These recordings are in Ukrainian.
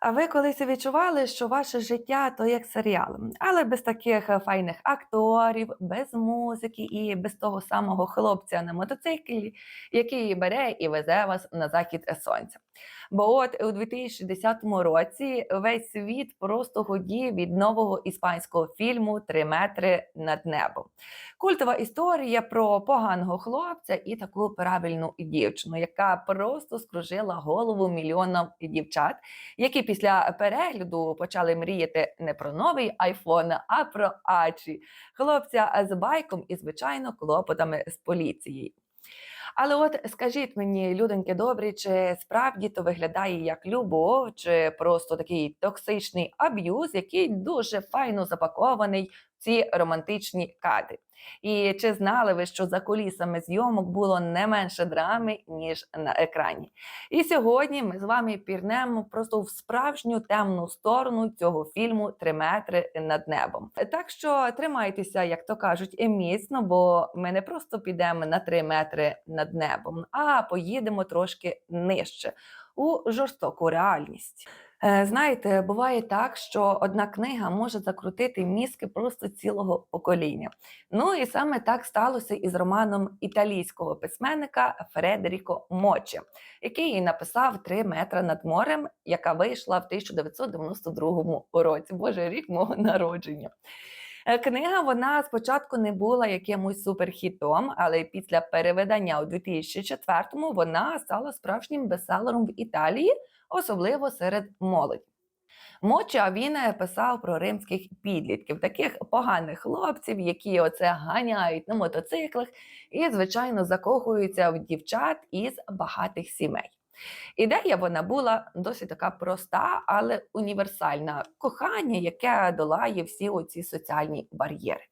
А ви колись відчували, що ваше життя то як серіал, але без таких е, файних акторів, без музики і без того самого хлопця на мотоциклі, який бере і везе вас на захід сонця. Бо от у 2010 році весь світ просто годів від нового іспанського фільму Три метри над небом. Культова історія про поганого хлопця і таку правильну дівчину, яка просто скружила голову мільйонам дівчат які після перегляду почали мріяти не про новий айфон, а про Ачі, хлопця з байком і, звичайно, клопотами з поліцією. Але от скажіть мені, людоньки добрі, чи справді то виглядає як любов, чи просто такий токсичний аб'юз, який дуже файно запакований ці романтичні кадри? І чи знали ви, що за кулісами зйомок було не менше драми, ніж на екрані? І сьогодні ми з вами пірнемо просто в справжню темну сторону цього фільму Три метри над небом. Так що тримайтеся, як то кажуть, міцно, бо ми не просто підемо на три метри над небом, а поїдемо трошки нижче у жорстоку реальність. Е, Знаєте, буває так, що одна книга може закрутити мізки просто цілого покоління. Ну і саме так сталося із романом італійського письменника Фредеріко Мочі, який написав «Три метри над морем, яка вийшла в 1992 році, боже рік мого народження. Е, Книга вона спочатку не була якимось суперхітом, але після переведення у 2004-му вона стала справжнім бестселером в Італії, особливо серед молоді. Моча він е, писав про римських підлітків, таких поганих хлопців, які оце ганяють на мотоциклах і, звичайно, закохуються в дівчат із багатих сімей. Ідея вона була досить така проста, але універсальна кохання, яке долає всі оці соціальні бар'єри.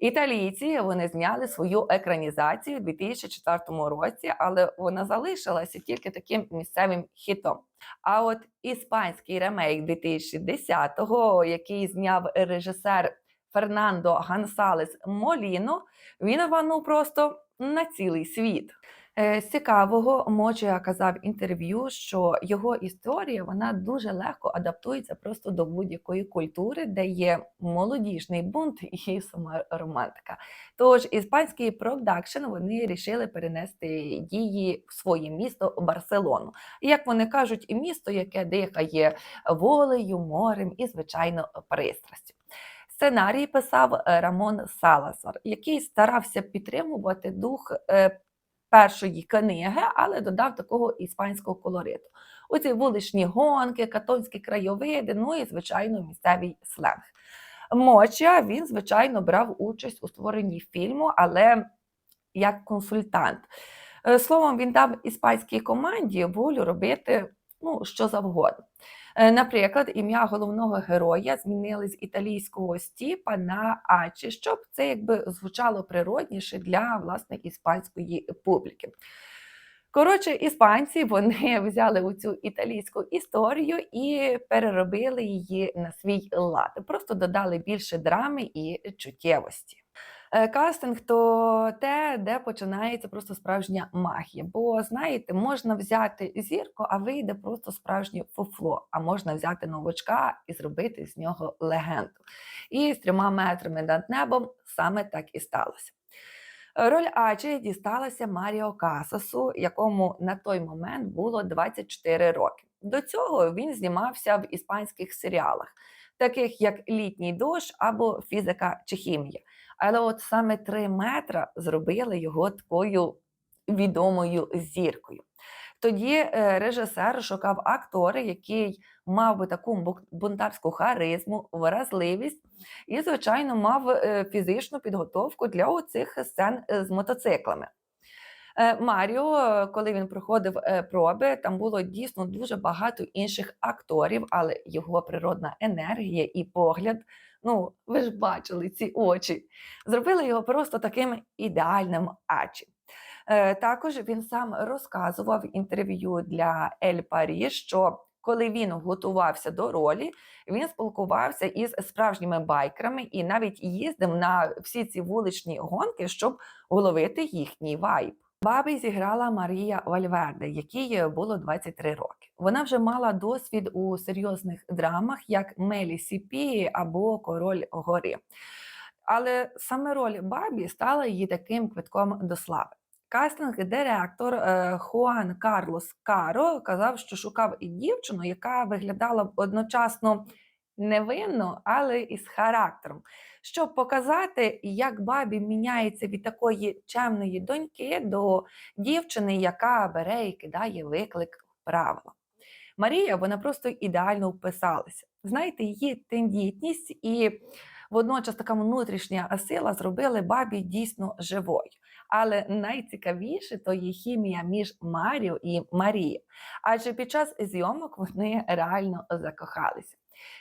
Італійці вони зняли свою екранізацію у 2004 році, але вона залишилася тільки таким місцевим хітом. А от іспанський ремейк 2010-го, який зняв режисер Фернандо Гансалес Моліно, він рванув просто на цілий світ. Е, З цікавого Моджіа казав інтерв'ю, що його історія вона дуже легко адаптується просто до будь-якої культури, де є молодіжний бунт і сама романтика. Тож іспанський продакшн вони рішили перенести дії в своє місто Барселону. І як вони кажуть, і місто, яке дихає волею, морем і, звичайно, пристрастю. Сценарій писав Рамон Саласар, який старався підтримувати дух е, першої книги, але додав такого іспанського колориту. Оці вуличні гонки, катонські краєвиди, ну і, звичайно, місцевий сленг. Моча він, звичайно, брав участь у створенні фільму, але як консультант. Е, Словом, він дав іспанській команді волю робити ну, що завгодно. Е, Наприклад, ім'я головного героя змінили з італійського стіпа на Ачі, щоб це якби звучало природніше для власне іспанської публіки. Коротше, іспанці вони взяли у цю італійську історію і переробили її на свій лад. Просто додали більше драми і чуттєвості. Е, Кастинг то те, де починається просто справжня магія. Бо знаєте, можна взяти зірку, а вийде просто справжнє фуфло. А можна взяти новачка і зробити з нього легенду. І з трьома метрами над небом саме так і сталося. Роль Ачі дісталася Маріо Касасу, якому на той момент було 24 роки. До цього він знімався в іспанських серіалах, таких як Літній дощ або Фізика чи хімія. Але от саме три метра зробили його такою відомою зіркою. Тоді е, режисер шукав актора, який мав би таку бунтарську харизму, вразливість і, звичайно, мав е, фізичну підготовку для оцих сцен е, з мотоциклами. Е, Маріо, коли він проходив е, проби, там було дійсно дуже багато інших акторів, але його природна енергія і погляд. Ну, ви ж бачили ці очі. Зробили його просто таким ідеальним ачі. Е, Також він сам розказував інтерв'ю для Ель Парі, що коли він готувався до ролі, він спілкувався із справжніми байкерами і навіть їздив на всі ці вуличні гонки, щоб уловити їхній вайб. Бабі зіграла Марія Вальверде, якій було 23 роки. Вона вже мала досвід у серйозних драмах, як Мелі Сіпі або Король гори. Але саме роль Бабі стала її таким квитком до слави. Кастинг-директор е, Хуан Карлос Каро казав, що шукав і дівчину, яка виглядала одночасно невинно, але і з характером, щоб показати, як бабі міняється від такої чемної доньки до дівчини, яка бере і кидає виклик правила. Марія вона просто ідеально вписалася. Знаєте, її тендітність і водночас така внутрішня сила зробили бабі дійсно живою. Але найцікавіше то є хімія між Маріо і Марією. Адже під час зйомок вони реально закохалися.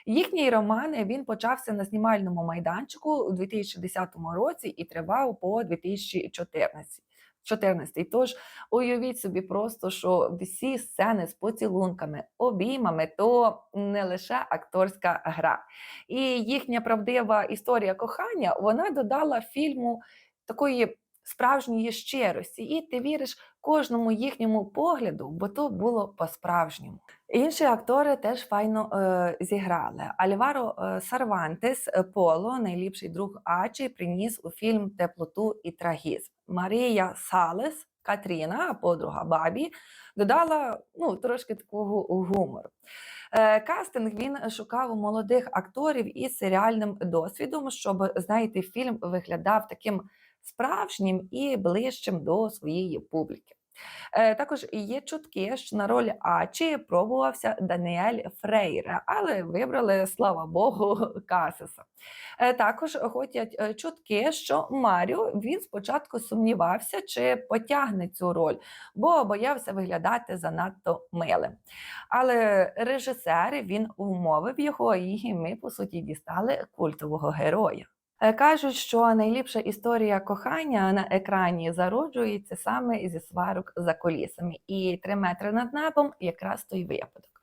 Їхній роман він почався на знімальному майданчику у 2010 році і тривав по 2014. 14. Тож уявіть собі просто, що всі сцени з поцілунками, обіймами то не лише акторська гра. І їхня правдива історія кохання вона додала фільму такої справжньої щирості, і ти віриш кожному їхньому погляду, бо то було по-справжньому. Інші актори теж файно е, зіграли. Альваро е, Сарвантес е, Поло, найліпший друг Ачі, приніс у фільм теплоту і трагізм. Марія Салес, Катріна, подруга Бабі, додала ну, трошки такого гумору. Е, Кастинг він шукав молодих акторів із серіальним досвідом, щоб знаєте, фільм виглядав таким справжнім і ближчим до своєї публіки. Е, Також є чутки, що на роль Ачі пробувався Даніель Фрейре, але вибрали, слава Богу, Касиса. Е, Також ходять е, чутки, що Маріо він спочатку сумнівався, чи потягне цю роль, бо боявся виглядати занадто милим. Але режисер він умовив його, і ми, по суті, дістали культового героя. Е, Кажуть, що найліпша історія кохання на екрані зароджується саме зі сварок за колісами, і три метри над небом якраз той випадок.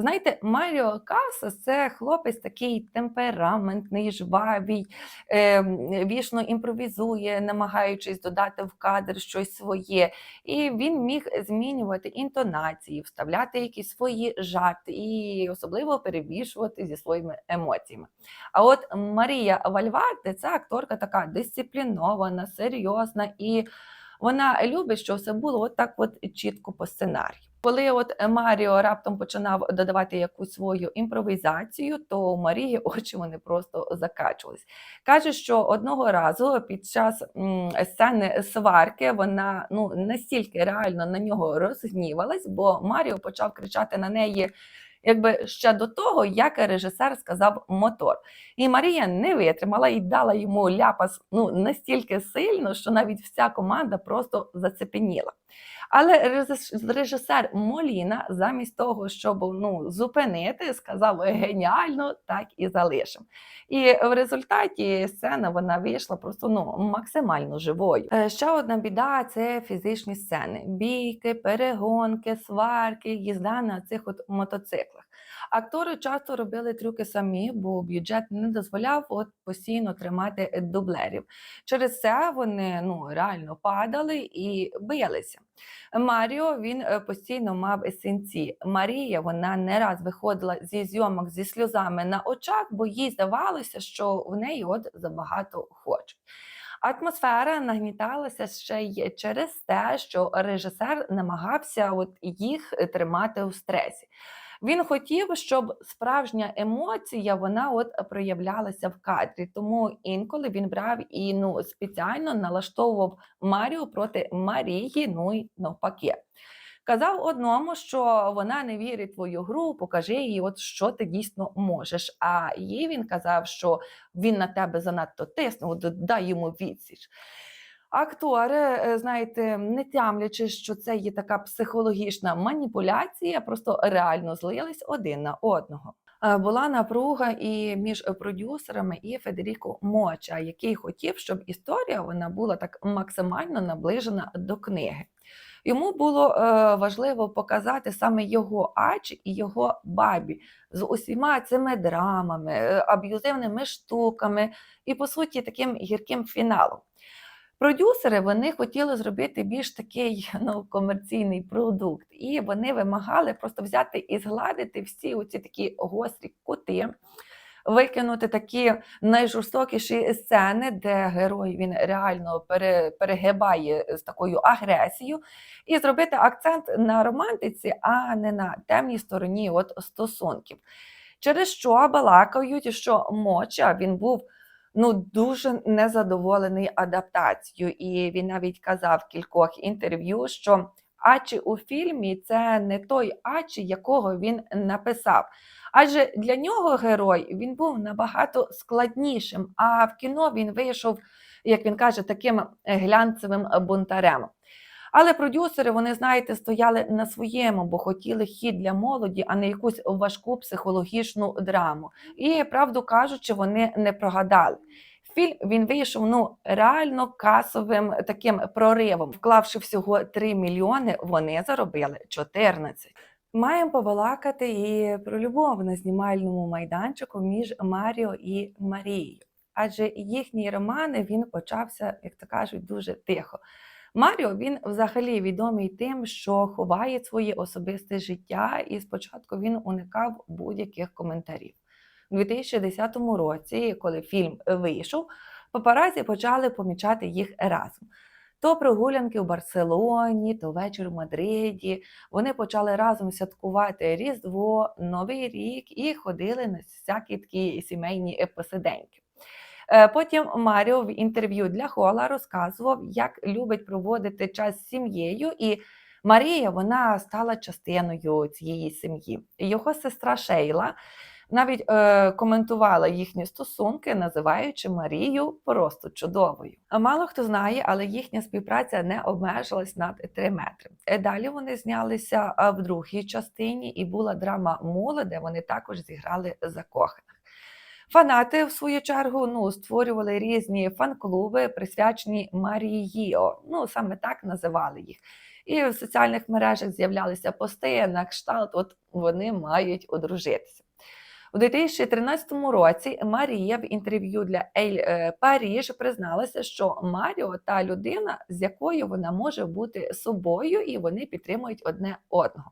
Знаєте, Маріо Касас це хлопець такий темпераментний, жвавий, е, вічно імпровізує, намагаючись додати в кадр щось своє. І він міг змінювати інтонації, вставляти якісь свої жарти і особливо перебільшувати зі своїми емоціями. А от Марія Вальварде це акторка така дисциплінована, серйозна і вона любить, щоб все було от так от чітко по сценарію. Коли от Маріо раптом починав додавати якусь свою імпровізацію, то у Марії очі вони просто закачувались. Каже, що одного разу під час сцени сварки вона ну настільки реально на нього розгнівалась, бо Маріо почав кричати на неї. Якби ще до того, як режисер сказав мотор. І Марія не витримала і дала йому ляпас ну, настільки сильно, що навіть вся команда просто зацепеніла. Але режисер Моліна, замість того, щоб ну, зупинити, сказав геніально, так і залишимо. І в результаті сцена вона вийшла просто ну, максимально живою. Е, Ще одна біда це фізичні сцени: бійки, перегонки, сварки, їзда на цих от мотоциклах. Актори часто робили трюки самі, бо бюджет не дозволяв от постійно тримати дублерів. Через це вони ну реально падали і билися. Маріо він е, постійно мав синці. Марія вона не раз виходила зі зйомок зі сльозами на очах, бо їй здавалося, що в неї от забагато хочуть. Атмосфера нагніталася ще й через те, що режисер намагався от їх тримати у стресі. Він хотів, щоб справжня емоція вона от проявлялася в кадрі. Тому інколи він брав і ну спеціально налаштовував Марію проти Марії, ну і навпаки. Казав одному, що вона не вірить в твою гру, покажи їй, от що ти дійсно можеш. А їй він казав, що він на тебе занадто тиснув, дай йому відсіч. Актори, е, знаєте, не тямлячи, що це є така психологічна маніпуляція, просто реально злились один на одного. Е, Була напруга і між продюсерами і Федеріко Моча, який хотів, щоб історія вона була так максимально наближена до книги. Йому було е, важливо показати саме його ач і його бабі з усіма цими драмами, аб'юзивними штуками і, по суті, таким гірким фіналом. Продюсери вони хотіли зробити більш такий ну, комерційний продукт, і вони вимагали просто взяти і згладити всі оці такі гострі кути, викинути такі найжорстокіші сцени, де герой він реально пере, перегибає з такою агресією, і зробити акцент на романтиці, а не на темній стороні от стосунків. Через що балакають, що Моча він був ну дуже незадоволений адаптацією, і він навіть казав в кількох інтерв'ю, що Ачі у фільмі це не той Ачі, якого він написав. Адже для нього герой він був набагато складнішим. А в кіно він вийшов, як він каже, таким глянцевим бунтарем. Але продюсери, вони, знаєте, стояли на своєму, бо хотіли хід для молоді, а не якусь важку психологічну драму. І правду кажучи, вони не прогадали. Фільм він вийшов ну реально касовим таким проривом. Вклавши всього 3 мільйони, вони заробили 14. Маємо побалакати і про любов на знімальному майданчику між Маріо і Марією. Адже їхній роман він почався, як то кажуть, дуже тихо. Маріо він взагалі відомий тим, що ховає своє особисте життя, і спочатку він уникав будь-яких коментарів. У 2010 році, коли фільм вийшов, папаразі почали помічати їх разом. То прогулянки в Барселоні, то вечір в Мадриді. Вони почали разом святкувати Різдво, Новий рік і ходили на всякі такі сімейні посиденьки. Е, Потім Маріо в інтерв'ю для Хола розказував, як любить проводити час з сім'єю, і Марія вона стала частиною цієї сім'ї. Його сестра Шейла навіть е, коментувала їхні стосунки, називаючи Марію просто чудовою. Мало хто знає, але їхня співпраця не обмежилась над 3 метри. Е, Далі вони знялися в другій частині, і була драма Мула, де вони також зіграли закоханих. Фанати, в свою чергу, ну, створювали різні фан-клуби, присвячені Марії. Ну, саме так називали їх. І в соціальних мережах з'являлися пости на кшталт, от вони мають одружитися. У 2013 році Марія в інтерв'ю для Ель е, Паріж призналася, що Маріо та людина, з якою вона може бути собою, і вони підтримують одне одного.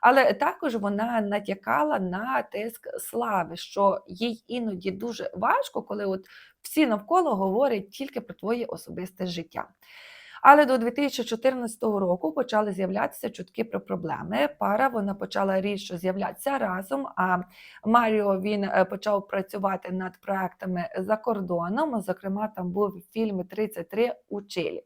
Але також вона натякала на тиск слави, що їй іноді дуже важко, коли от всі навколо говорять тільки про твоє особисте життя. Але до 2014 року почали з'являтися чутки про проблеми. Пара вона почала рідше з'являтися разом. А Маріо він е, почав працювати над проектами за кордоном. Зокрема, там був фільм «33 у Чилі.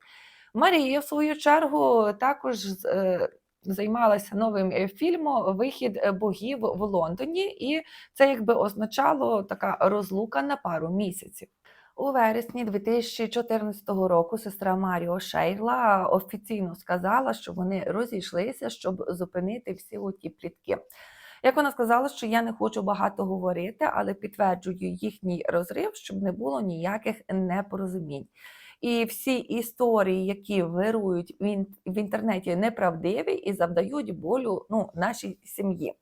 Марія, в свою чергу, також е, займалася новим е, фільмом Вихід е, богів в Лондоні, і це якби означало така розлука на пару місяців. У вересні 2014 року сестра Маріо Шейла офіційно сказала, що вони розійшлися, щоб зупинити всі оті плітки. Як вона сказала, що я не хочу багато говорити, але підтверджую їхній розрив, щоб не було ніяких непорозумінь. І всі історії, які вирують в ін- в інтернеті, неправдиві і завдають болю ну, нашій сім'ї.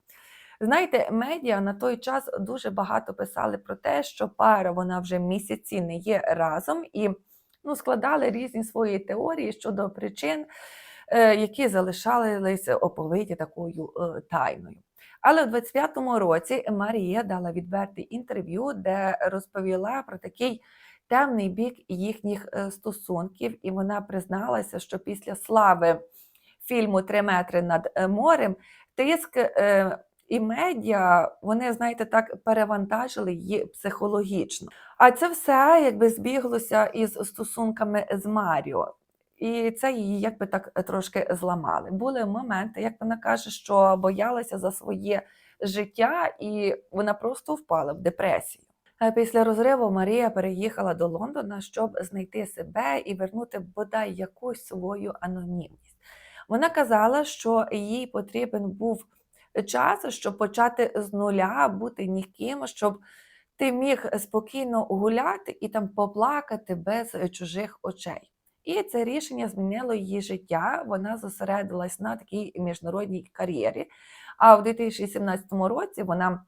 Знаєте, медіа на той час дуже багато писали про те, що пара вона вже місяці не є разом, і ну, складали різні свої теорії щодо причин, е, які залишалися оповиті такою е, тайною. Але в 25-му році Марія дала відверте інтерв'ю, де розповіла про такий темний бік їхніх е, стосунків, і вона призналася, що після слави фільму Три метри над е, морем тиск е, і медіа, вони, знаєте, так перевантажили її психологічно. А це все якби збіглося із стосунками з Маріо. І це її якби так трошки зламали. Були моменти, як вона каже, що боялася за своє життя, і вона просто впала в депресію. Після розриву Марія переїхала до Лондона, щоб знайти себе і вернути бодай якусь свою анонімність. Вона казала, що їй потрібен був час, щоб почати з нуля, бути ніким, щоб ти міг спокійно гуляти і там поплакати без чужих очей. І це рішення змінило її життя. Вона зосередилась на такій міжнародній кар'єрі. А в 2017 році вона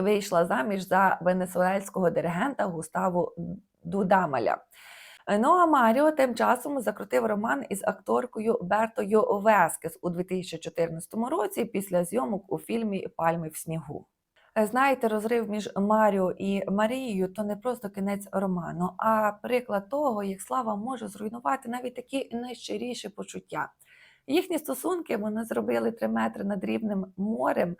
вийшла заміж за венесуельського диригента Густаво Дудамаля. Ну а Маріо тим часом закрутив роман із акторкою Бертою Вескес у 2014 році після зйомок у фільмі Пальми в снігу. Знаєте, розрив між Маріо і Марією то не просто кінець роману, а приклад того, як слава може зруйнувати навіть такі найщиріші почуття. Їхні стосунки вони зробили три метри над рівнем морем,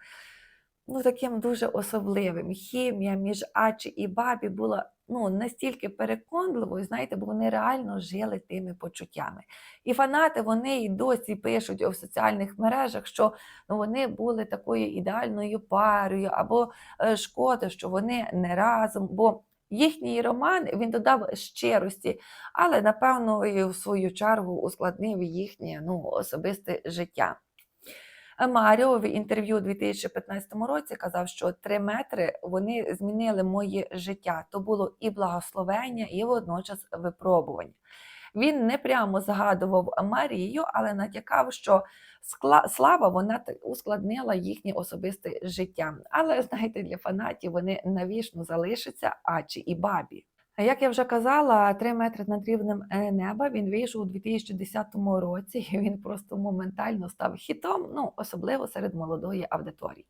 ну таким дуже особливим. Хімія між Ачі і Бабі була ну, настільки переконливою, знаєте, бо вони реально жили тими почуттями. І фанати вони й досі пишуть в соціальних мережах, що ну, вони були такою ідеальною парою, або е, шкода, що вони не разом. бо Їхній роман він додав щирості, але напевно і в свою чергу ускладнив їхнє ну, особисте життя. Маріо в інтерв'ю у 2015 році казав, що три метри вони змінили моє життя. То було і благословення, і водночас випробування. Він не прямо згадував Марію, але натякав, що слава вона ускладнила їхнє особисте життя. Але знаєте, для фанатів вони навічно залишаться Ачі і Бабі. Як я вже казала, три метри над рівнем е, неба він вийшов у 2010 році. і Він просто моментально став хітом, ну особливо серед молодої аудиторії.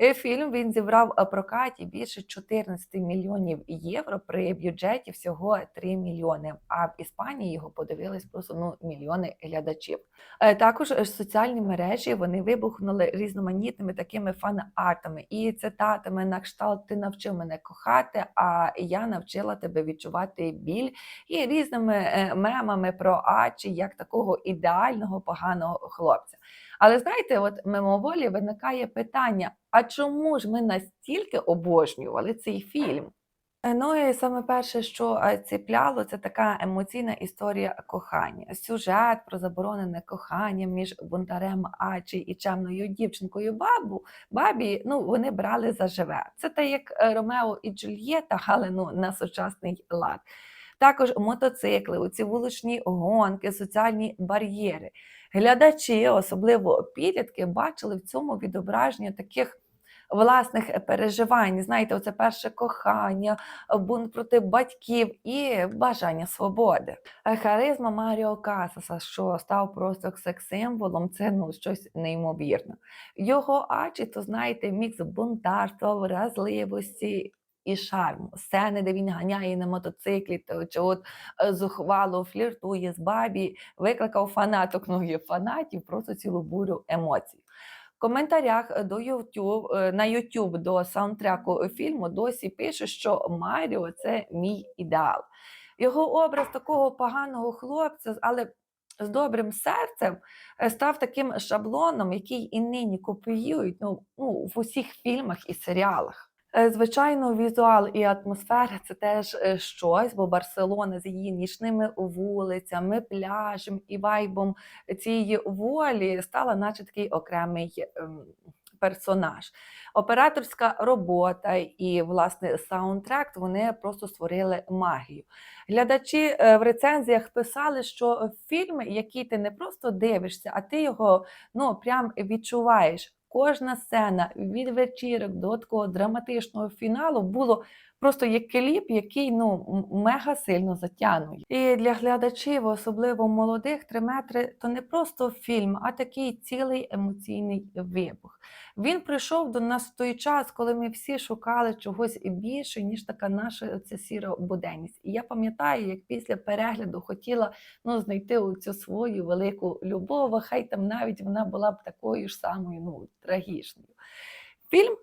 Е, Фільм він зібрав у прокаті більше 14 мільйонів євро при бюджеті всього 3 мільйони. А в Іспанії його подивились просто ну мільйони глядачів. Е, Також е, соціальні мережі вони вибухнули різноманітними такими фан-артами і цитатами на кшталт Ти навчив мене кохати, а я навчила тебе відчувати біль, і різними е, мемами про Ачі як такого ідеального поганого хлопця. Але знаєте, от мимоволі виникає питання: а чому ж ми настільки обожнювали цей фільм? Е, Ну і саме перше, що е, ціпляло, це така емоційна історія кохання. Сюжет про заборонене кохання між бунтарем Ачі і чемною дівчинкою бабу. Бабі ну вони брали за живе. Це те, як е, Ромео і Джульєта, але ну на сучасний лад. Також мотоцикли, оці вуличні гонки, соціальні бар'єри. Глядачі, особливо підлітки, бачили в цьому відображення таких власних переживань. Знаєте, оце перше кохання, бунт проти батьків і бажання свободи. Харизма Маріо Касаса, що став просто секс-символом, це ну щось неймовірне. Його ачі, то знаєте, мікс бунтарства, вразливості. І шарму, сцени, де він ганяє на мотоциклі, то чи от е, зухвало фліртує з бабі, викликав фанаток, ну і фанатів просто цілу бурю емоцій. В коментарях е, до YouTube, е, на YouTube до саундтреку фільму досі пише, що Маріо це мій ідеал. Його образ такого поганого хлопця, але з добрим серцем став таким шаблоном, який і нині копіюють ну, ну, в усіх фільмах і серіалах. Е, Звичайно, візуал і атмосфера це теж е, щось, бо Барселона з її нічними вулицями, пляжем і вайбом цієї волі стала, наче такий окремий ем, персонаж. Операторська робота і власне саундтрек вони просто створили магію. Глядачі е, в рецензіях писали, що фільм, який ти не просто дивишся, а ти його ну прям відчуваєш. Кожна сцена від вечірок до такого драматичного фіналу було просто як кліп, який ну мега сильно затягнує. І для глядачів, особливо молодих, три метри то не просто фільм, а такий цілий емоційний вибух. Він прийшов до нас в той час, коли ми всі шукали чогось більше, ніж така наша ця сіра буденність. І я пам'ятаю, як після перегляду хотіла ну, знайти цю свою велику любов, хай там навіть вона була б такою ж самою, ну, трагічною. Фільм,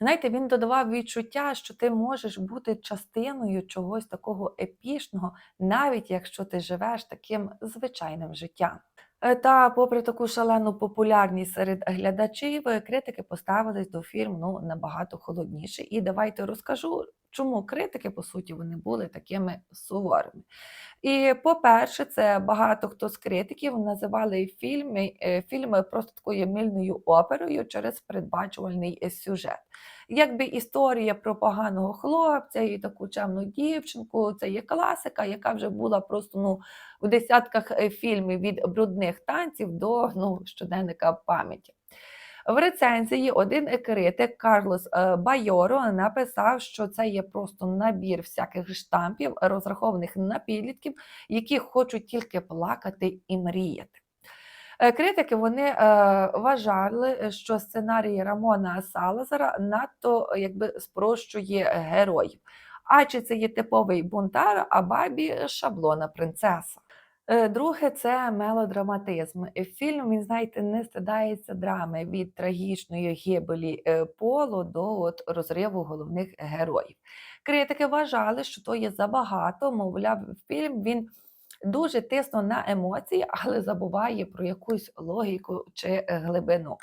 знаєте, він додавав відчуття, що ти можеш бути частиною чогось такого епічного, навіть якщо ти живеш таким звичайним життям. Е, Та, попри таку шалену популярність серед глядачів, е, критики поставились до фільму ну, набагато холодніше. І давайте розкажу, чому критики, по суті, вони були такими суворими. І, по-перше, це багато хто з критиків називали фільми, е, фільми просто такою мильною оперою через передбачувальний сюжет. Якби історія про поганого хлопця і таку чемну дівчинку, це є класика, яка вже була просто ну, в десятках е, фільмів від брудних танців до ну, щоденника пам'яті. В рецензії один критик Карлос е, Байоро написав, що це є просто набір всяких штампів, розрахованих на підлітків, які хочуть тільки плакати і мріяти. Е, Критики вони е, вважали, що сценарій Рамона Салазара надто якби спрощує героїв. А чи це є типовий бунтар, а бабі шаблона принцеса? Е, Друге, це мелодраматизм. Е, Фільм, він, знаєте, не стидається драми від трагічної гибелі е, полу до от, розриву головних героїв. Критики вважали, що то є забагато, мовляв, фільм він дуже тисно на емоції, але забуває про якусь логіку чи е, глибину.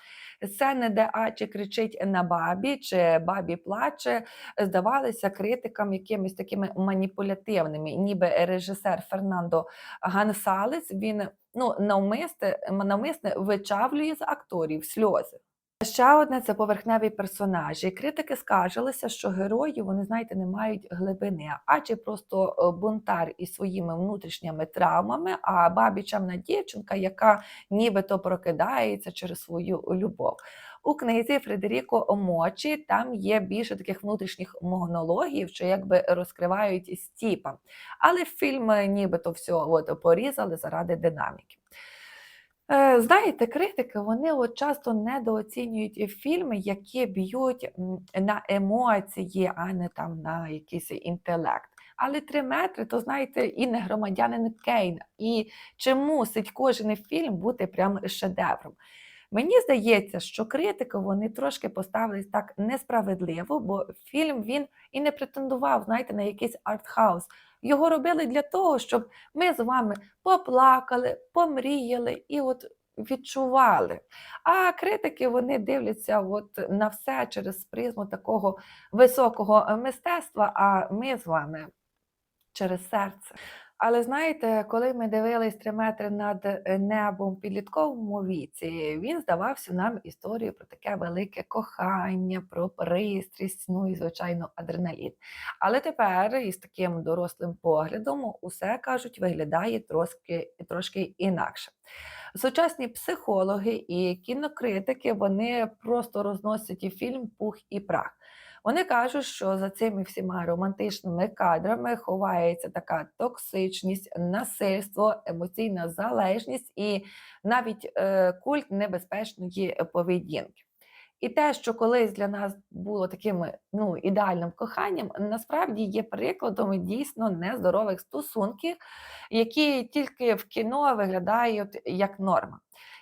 Сцени, де Ачі кричить на бабі, чи бабі плаче, здавалися критикам якимись такими маніпулятивними, ніби режисер Фернандо Гансалес він ну, навмисне, навмисне вичавлює з акторів сльози. Ще одне це поверхневі персонажі. Критики скаржилися, що герої, вони, знаєте, не мають глибини, адже просто е, бунтар із своїми внутрішніми травмами, а бабі чемна дівчинка, яка нібито прокидається через свою любов. У книзі Фредеріко Мочі там є більше таких внутрішніх монологів, що якби розкривають стіпа. Але фільм нібито все от порізали заради динаміки. Е, Знаєте, критики вони от часто недооцінюють фільми, які б'ють на емоції, а не там на якийсь інтелект. Але три метри, то знаєте, і не громадянин Кейн. І чи мусить кожен фільм бути прям шедевром? Мені здається, що критики вони трошки поставились так несправедливо, бо фільм він і не претендував, знаєте, на якийсь артхаус. Його робили для того, щоб ми з вами поплакали, помріяли і от відчували. А критики вони дивляться от на все через призму такого високого мистецтва, а ми з вами через серце. Але знаєте, коли ми дивились три метри над е, небом в підлітковому віці, він здавався нам історією про таке велике кохання, про пристрість, ну і звичайно адреналін. Але тепер із таким дорослим поглядом усе кажуть, виглядає трошки, трошки інакше. Сучасні психологи і кінокритики вони просто розносять фільм пух і прах. Вони кажуть, що за цими всіма романтичними кадрами ховається така токсичність, насильство, емоційна залежність і навіть е, культ небезпечної поведінки. І те, що колись для нас було таким ну, ідеальним коханням, насправді є прикладом дійсно нездорових стосунків, які тільки в кіно виглядають як норма.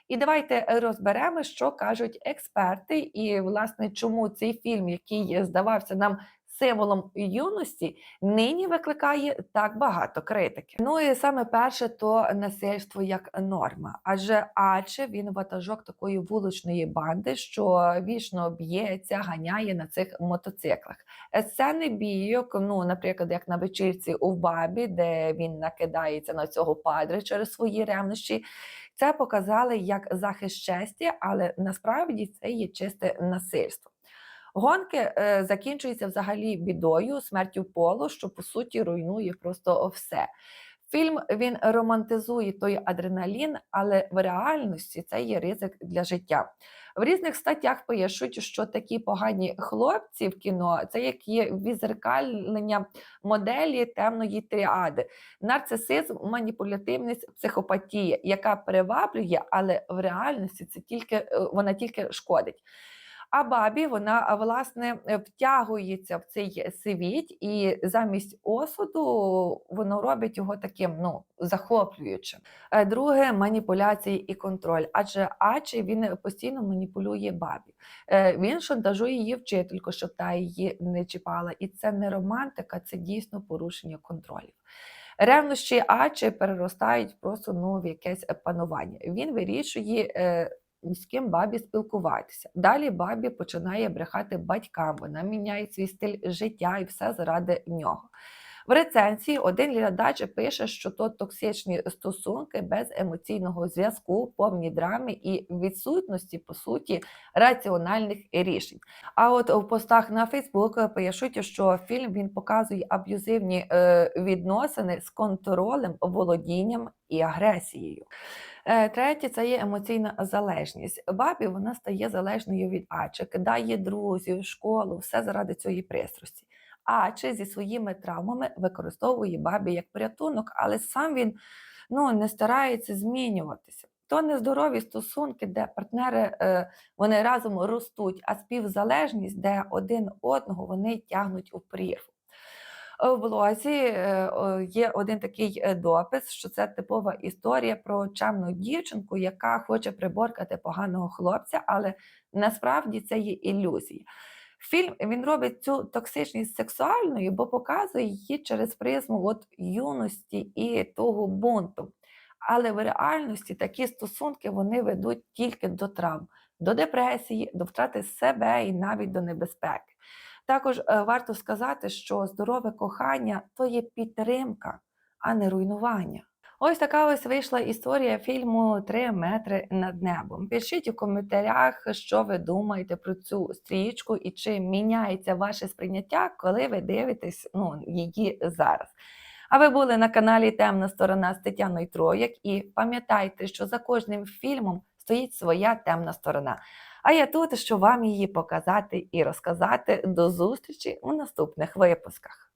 І давайте розберемо, що кажуть експерти, і власне чому цей фільм, який здавався нам символом юності, нині викликає так багато критики. Ну і саме перше то насильство як норма. Адже Аче він ватажок такої вуличної банди, що вічно б'ється, ганяє на цих мотоциклах. Е, Сцени бійок, ну, наприклад, як на вечірці у Бабі, де він накидається на цього падри через свої ревнощі. Це показали як захист честі, але насправді це є чисте насильство. Гонки е, закінчуються взагалі бідою, смертю полу, що по суті руйнує просто все. Фільм він романтизує той адреналін, але в реальності це є ризик для життя. В різних статтях пишуть, що такі погані хлопці в кіно це як є відзеркалення моделі темної тріади, нарцисизм, маніпулятивність, психопатія, яка приваблює, але в реальності це тільки е, вона тільки шкодить. А бабі вона власне е, втягується в цей світ, і замість осуду воно робить його таким ну захоплюючим. Е, Друге маніпуляції і контроль. Адже Ачі він постійно маніпулює бабі. Е, Він шантажує її вчительку, щоб та її не чіпала. І це не романтика, це дійсно порушення контролів. Ревнощі Ачі переростають просто ну, в якесь панування. Він вирішує. Е, з ким бабі спілкуватися. Далі бабі починає брехати батькам, вона міняє свій стиль життя і все заради нього. В рецензії один глядач пише, що то токсичні стосунки без емоційного зв'язку, повні драми і відсутності, по суті, раціональних рішень. А от в постах на Фейсбук пишуть, що фільм він показує аб'юзивні е, відносини з контролем, володінням і агресією. Е, Третє це є емоційна залежність. Бабі вона стає залежною від Ачі, кидає друзів, школу, все заради цієї пристрасті. Ачі зі своїми травмами використовує бабі як порятунок, але сам він ну, не старається змінюватися. То нездорові стосунки, де партнери е, вони разом ростуть, а співзалежність, де один одного вони тягнуть у прірву. Е, В блозі е, є один такий допис, що це типова історія про чемну дівчинку, яка хоче приборкати поганого хлопця, але насправді це є ілюзія. Фільм він робить цю токсичність сексуальною, бо показує її через призму от юності і того бунту. Але в реальності такі стосунки вони ведуть тільки до травм, до депресії, до втрати себе і навіть до небезпеки. Також е, варто сказати, що здорове кохання то є підтримка, а не руйнування. Ось така ось вийшла історія фільму Три метри над небом. Пишіть у коментарях, що ви думаєте про цю стрічку і чи міняється ваше сприйняття, коли ви дивитесь ну, її зараз. А ви були на каналі Темна сторона з Тетяною Трояк і пам'ятайте, що за кожним фільмом стоїть своя темна сторона. А я тут, щоб вам її показати і розказати. До зустрічі у наступних випусках.